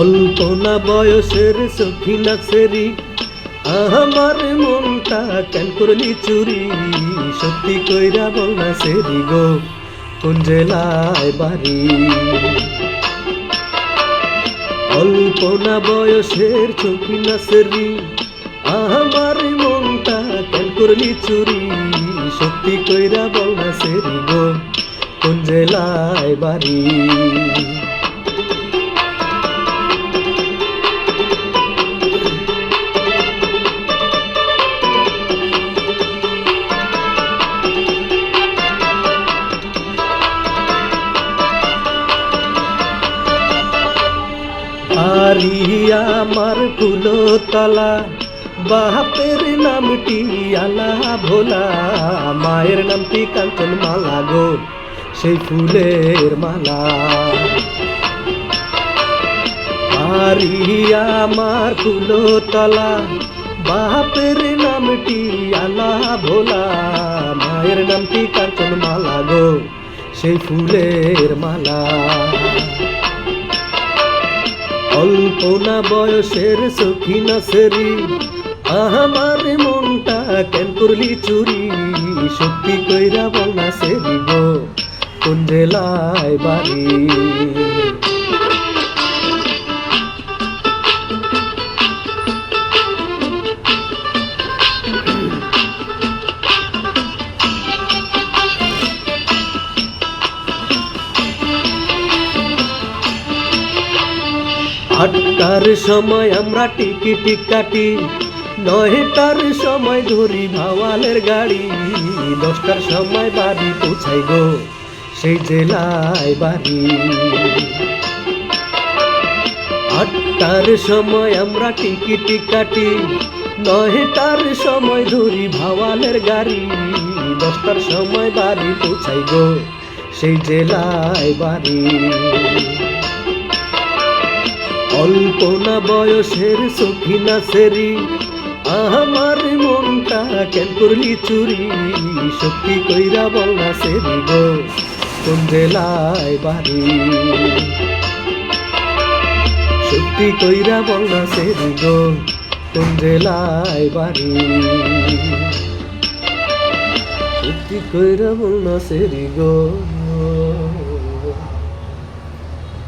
অল্প বয়সের সখী না সেরি আমার মনটা কেন করলি চুরি? সত্যি কইরা বল সেরি গো, কোন জেলায় বাড়ি? অল্প বয়সের চোখি না সেরি আমার মনটা কেন করলি চুরি? সত্যি কইরা বল না সেরি গো, কোন বাড়ি? বাড়ি আমার ফুলতলা বাপের নামটি আলা ভোলা। মায়ের নামটি কাঞ্চন মালা গো? সেই ফুলের মালা। বাড়ি আমার ফুলতলা বাপের নামটি আলা ভোলা। মায়ের নামটি কাঞ্চন মালা গো? সেই ফুলের মালা। অল্প না বয়সের সখী না সেরি আমার মনটা কেন করলি চুরি? সত্যি কইরা বল না সেরি গো কোন বাড়ি? আটটার সময় আমরা টিকিট কাটি নয়টার সময় ধরি ভাওয়ালের গাড়ি, দশটার সময় বাড়ি পৌঁছাই গো সেই জেলায় বাড়ি। আটটার সময় আমরা টিকিট কাটি নয়টার সময় ধরি ভাওয়ালের গাড়ি, দশটার সময় বাড়ি পৌঁছাই গো সেই জেলায় বাড়ি। অল্প না বয়সের সখী না সেরি আমার মনটা কেন করলি চুরি? সত্যি কইরা বল না সেরি গো, কোন জেলায় বাড়ি? সত্যি কইরা বল না সেরি গো, কোন বাড়ি? সত্যি কইরা বল না সেরি গো।